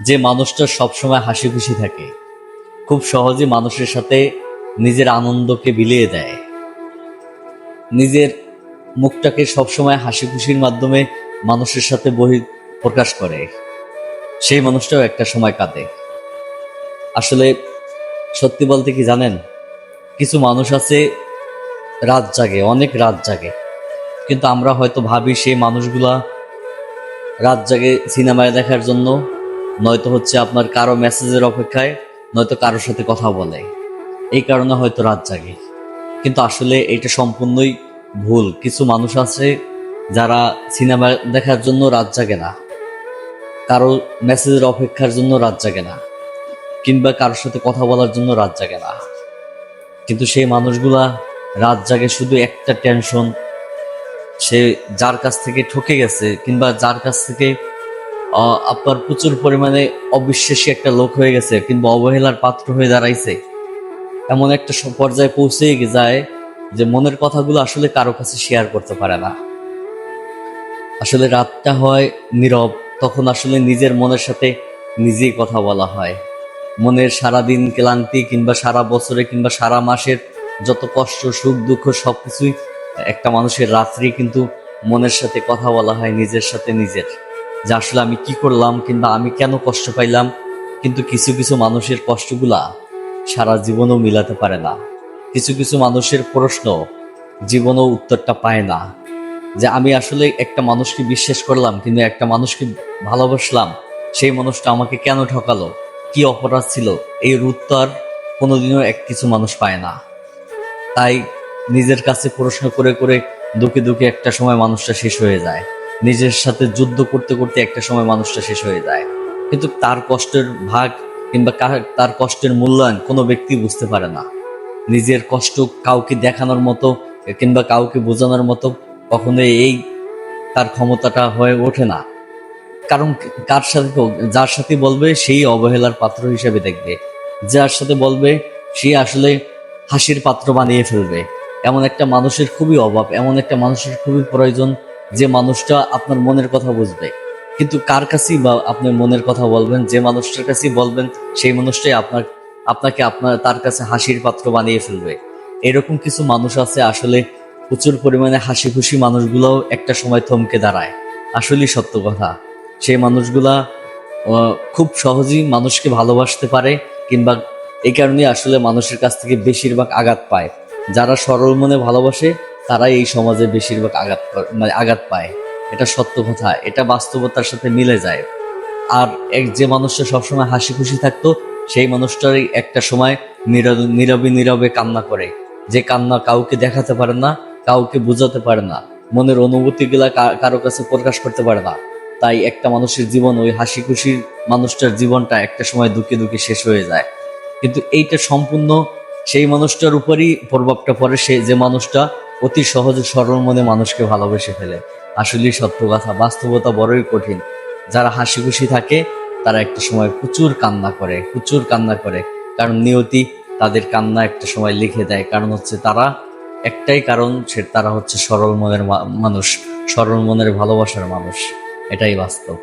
যে মানুষটা সবসময় হাসি খুশি থাকে, খুব সহজে মানুষের সাথে নিজের আনন্দকে বিলিয়ে দেয়। নিজের মুখটাকে সবসময় হাসি খুশির মাধ্যমে মানুষের সাথে বহি প্রকাশ করে। সেই মানুষটাও একটা সময় কাঁদে। আসলে সত্যি বলতে কি জানেন, কিছু মানুষ আছে রাত জাগে, অনেক রাত জাগে। কিন্তু আমরা হয়তো ভাবি সেই মানুষগুলা রাত জাগে সিনেমায় দেখার জন্য নয়তো হচ্ছে আপনার কারও মেসেজের অপেক্ষায়, নয়তো কারোর সাথে কথা বলে। এই কারণে হয়তো রাত জাগে। কিন্তু আসলে এটা সম্পূর্ণই ভুল। কিছু মানুষ আছে যারা সিনেমা দেখার জন্য রাত জাগে না। কারও মেসেজের অপেক্ষার জন্য রাত জাগে না। কিংবা কারোর সাথে কথা বলার জন্য রাত জাগে না। কিন্তু সেই মানুষগুলা রাত জাগে শুধু একটা টেনশন সে যার কাছ থেকে ঠকে গেছে কিংবা যার কাছ থেকে আপনার প্রচুর পরিমাণে অবিশ্বাসী একটা লোক হয়ে গেছে কিংবা অবহেলার পাত্র হয়ে দাঁড়াইছে। এমন একটা পর্যায়ে পৌঁছে যায় যে মনের কথাগুলো আসলে কারও কাছে শেয়ার করতে পারে না। আসলে রাতটা হয় নীরব, তখন আসলে নিজের মনের সাথে নিজেই কথা বলা হয়। মনের সারাদিন ক্লান্তি কিংবা সারা বছরে কিংবা সারা মাসের যত কষ্ট, সুখ, দুঃখ, সবকিছুই একটা মানুষের রাত্রি কিন্তু মনের সাথে কথা বলা হয় নিজের সাথে নিজের। যে আসলে আমি কি করলাম কিংবা আমি কেন কষ্ট পাইলাম, কিন্তু কিছু কিছু মানুষের কষ্টগুলা সারা জীবনও মিলাতে পারে না। কিছু কিছু মানুষের প্রশ্ন জীবনও উত্তরটা পায় না। যে আমি আসলে একটা মানুষকে বিশ্বাস করলাম, কিন্তু একটা মানুষকে ভালোবাসলাম, সেই মানুষটা আমাকে কেন ঠকালো? কি অপরাধ ছিল? এই উত্তর কোনোদিনও এক কিছু মানুষ পায় না। তাই নিজের কাছে প্রশ্ন করে করে দুঃখে দুঃখে একটা সময় মানুষটা শেষ হয়ে যায়। নিজের সাথে যুদ্ধ করতে করতে একটা সময় মানুষটা শেষ হয়ে যায়। কিন্তু তার কষ্টের ভাগ কিংবা তার কষ্টের মূল্যায়ন কোনো ব্যক্তি বুঝতে পারে না। নিজের কষ্ট কাউকে দেখানোর মতো কিংবা কাউকে বোঝানোর মতো কখনো এই তার ক্ষমতাটা হয়ে ওঠে না। কারণ কার সাথে যার সাথে বলবে সেই অবহেলার পাত্র হিসেবে দেখবে। যার সাথে বলবে সে আসলে হাসির পাত্র বানিয়ে ফেলবে। এমন একটা মানুষের খুবই অভাব, এমন একটা মানুষের খুবই প্রয়োজন যে মানুষটা আপনার মনের কথা বুঝবে। কিন্তু কার কাছেই বা আপনি মনের কথা বলবেন? যে মানুষটার কাছেই বলবেন, সেই মানুষটাই আপনার, আপনাকে আপনার, তার কাছে হাসির পাত্র বানিয়ে ফেলবে। এরকম কিছু মানুষ আছে, আসলে প্রচুর পরিমাণে হাসি খুশি মানুষগুলোও একটা সময় থমকে দাঁড়ায়। আসলেই সত্য কথা। সেই মানুষগুলা খুব সহজেই মানুষকে ভালোবাসতে পারে কিংবা এই কারণে আসলে মানুষের কাছ থেকে বেশিরভাগ আঘাত পায়। যারা সরল মনে ভালোবাসে তারাই এই সমাজে বেশিরভাগ আঘাত মানে আঘাত পায়। এটা সত্য কথা। এটা বাস্তবতার সাথে মিলে যায়। আর এক যে মানুষটা সবসময় হাসি খুশি থাকতো, সেই মানুষটারই একটা সময় নীরবে নীরবে কান্না করে। যে কান্না কাউকে দেখাতে পারে না, কাউকে বোঝাতে পারে না। মনের অনুভূতিগুলা কারও কাছে প্রকাশ করতে পারে না। তাই একটা মানুষের জীবন, ওই হাসি খুশির মানুষটার জীবনটা একটা সময় দুঃখে দুঃখে শেষ হয়ে যায়। কিন্তু এইটা সম্পূর্ণ সেই মানুষটার উপরই প্রভাবটা পড়ে। সে যে মানুষটা অতি সহজে সরল মনে মানুষকে ভালোবেসে ফেলে। আসলেই সত্য কথা, বাস্তবতা বড়ই কঠিন। যারা হাসি খুশি থাকে, তারা একটা সময় প্রচুর কান্না করে, প্রচুর কান্না করে। কারণ নিয়তি তাদের কান্না একটা সময় লিখে দেয়। কারণ হচ্ছে তারা একটাই কারণ, সে তারা হচ্ছে সরল মনের মানুষ, সরল মনের ভালোবাসার মানুষ। এটাই বাস্তব।